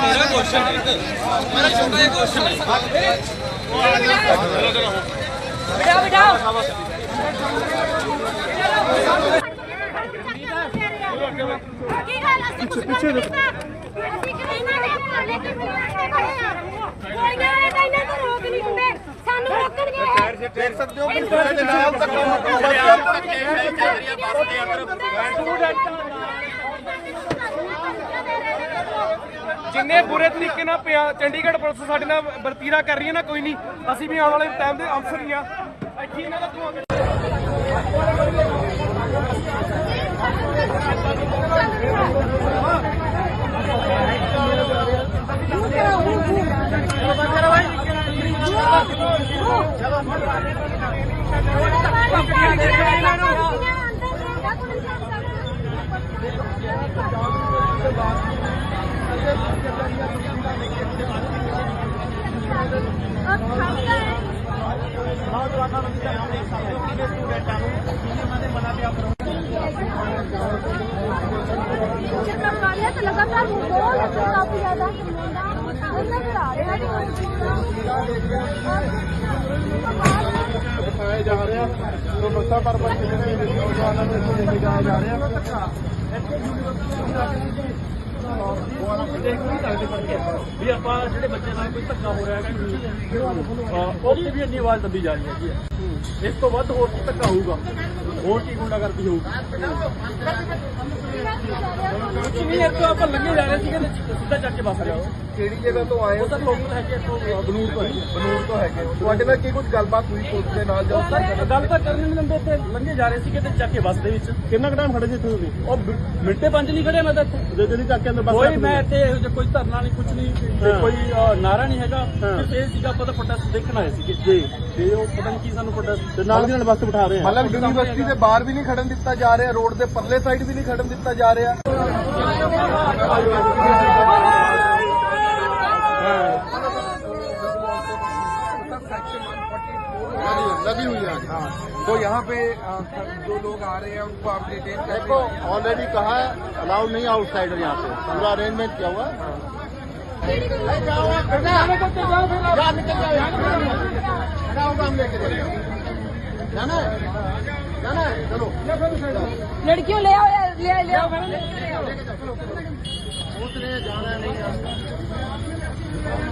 ਮੇਰਾ ਕੁਐਸਚਨ ਮੇਰਾ ਛੋਟਾ ਜਿਹਾ ਕੁਐਸਚਨ ਹੈ ਬਿਠਾਓ ਬਿਠਾਓ ਕੀ ਗੱਲ ਅਸੀਂ ਕੁਝ ਪਿੱਛੇ ਦੇ ਅਸੀਂ ਕਿਹਨਾਂ ਦੇ ਭਾਲੇ ਕਿ ਮਿਲਣੇ ਖੜੇ ਆ ਕੋਈ ਨਾ ਇਹ ਤਾਂ ਇਹਨਾਂ ਤੋਂ ਰੋਕ ਨਹੀਂ ਹੁੰਦੇ ਸਾਨੂੰ ਰੋਕਣਗੇ ਦੇਖ ਸਕਦੇ ਹੋ ਕਿ ਬੱਸ ਦੇ ਨਾਲ ਤੱਕ ਜਿੰਨੇ ਬੁਰੇ ਤਰੀਕੇ ਨਾਲ ਪਿਆ ਚੰਡੀਗੜ੍ਹ ਪੁਲਿਸ ਸਾਡੇ ਨਾਲ ਵਰਤੀਰਾ ਕਰ ਰਹੀ ਹੈ ਨਾ, ਕੋਈ ਨਹੀਂ। ਅਸੀਂ ਵੀ ਆਉਣ ਵਾਲੇ ਟਾਈਮ ਦੇ ਅਫਸਰ ਹੀ ਆ। ਇੱਥੇ ਇਹਨਾਂ ਦਾ ਧੂਆਂ ਲਗਾਤਾਰ ਦੋ ਲੱਖ ਕਾਫੀ ਜ਼ਿਆਦਾ ਉਹਨਾਂ ਦੇ ਆ ਰਿਹਾ ਦਿਖਾਇਆ ਜਾ ਰਿਹਾ ਜੋ ਬੱਸਾਂ ਪਰ ਬੱਸ ਜਿਹੜੇ ਨੌਜਵਾਨਾਂ ਨੂੰ ਇੱਥੋਂ ਲੈ ਕੇ ਜਾਇਆ ਜਾ ਵੀ ਆਪਾਂ ਜਿਹੜੇ ਬੱਚੇ ਨਾਲ ਕੋਈ ਧੱਕਾ ਹੋ ਰਿਹਾ ਹੈਗਾ ਉਹਦੀ ਵੀ ਇੰਨੀ ਆਵਾਜ਼ ਦੱਬੀ ਜਾ ਰਹੀ ਹੈਗੀ ਹੈ। ਇਸ ਤੋਂ ਵੱਧ ਹੋਰ ਕੀ ਧੱਕਾ ਹੋਊਗਾ? ਹੋਰ ਕੀ ਗੁੰਡਾਗਰਦੀ ਹੋਊਗੀ? ਕੁਝ ਨਹੀਂ ਇੱਥੋਂ ਆਪਾਂ ਲੰਘੇ ਜਾ ਰਹੇ ਸੀਗੇ ਤੇ ਸਿੱਧਾ ਚੱਕ ਕੇ ਬਸ ਜਾਓ ਕਿਹੜੀ ਜਗ੍ਹਾ ਤੋਂ ਆਏ ਹੋ? ਉਹ ਤਾਂ ਲੋਕਲ ਹੈਗੇ ਇੱਥੋਂ ਬਨੂਰ ਤੋਂ ਹੈਗੇ ਬਨੂਰ ਤੋਂ ਹੈਗੇ। ਤੁਹਾਡੇ ਨਾਲ ਕੀ ਕੁਝ ਗੱਲਬਾਤ ਹੋਈ ਪੁਲਿਸ ਦੇ ਨਾਲ ਜਦੋਂ ਸਰ ਗੱਲ ਤਾਂ ਕਰਨੀ ਨਹੀਂ ਦਿੰਦੇ ਇੱਥੇ। ਲੰਘੇ ਜਾ ਰਹੇ ਸੀਗੇ ਤੇ ਚੱਕ ਕੇ ਬੱਸ ਦੇ ਵਿੱਚ। ਕਿੰਨਾ ਟਾਈਮ ਖੜੇ ਸੀ ਇੱਥੇ ਤੁਸੀਂ? ਉਹ ਮਿੰਟੇ ਪੰਜ ਨਹੀਂ ਖੜੇ ਮੈਂ ਤਾਂ ਇੱਥੇ। ਜੇ ਜਿਹੜੀ ਚੱਕ ਕੇ ਅੰਦਰ ਬੱਸ ਕੋਈ ਮੈਂ ਇੱਥੇ ਇਹੋ ਜਿਹਾ ਕੋਈ ਧਰਨਾ ਨਹੀਂ ਕੁਝ ਨਹੀਂ। ਤੇ ਕੋਈ ਨਾਰਾ ਨਹੀਂ ਹੈਗਾ। ਸਿਰਫ ਇਹ ਸੀਗਾ ਆਪਾਂ ਤਾਂ ਪ੍ਰੋਟੈਸਟ ਦੇਖਣ ਆਏ ਸੀਗੇ। ਜੀ। ਤੇ ਉਹ ਪਤਾ ਨਹੀਂ ਕੀ ਸਾਨੂੰ ਪ੍ਰੋਟੈਸਟ ਤੇ ਨਾਲ ਦੀ ਨਾਲ ਬੱਸ ਬਿਠਾ ਰਹੇ ਮਤਲਬ ਯੂਨੀਵਰਸਿਟੀ ਦੇ ਬਾਹਰ ਵੀ ਨਹੀਂ ਖੜਨ ਦਿੱਤਾ ਜਾ ਰਿਹਾ ਰੋਡ ਦੇ ਪਰਲੇ ਸਾਈਡ ਵੀ ਨਹੀਂ ਖੜਨ ਦਿੱਤਾ ਜਾ ਰਿਹਾ लगी हुई है हाँ तो यहाँ पे आ, जो लोग आ रहे हैं उनको आप डिटेन देखो ऑलरेडी कहा है अलाउड नहीं आउटसाइडर यहाँ पे पूरा अरेंजमेंट किया हुआ है जाना है जाना है चलो लड़कियों ले आओ यार, ले ले आओ सोच रहे हैं जाना है नहीं जाना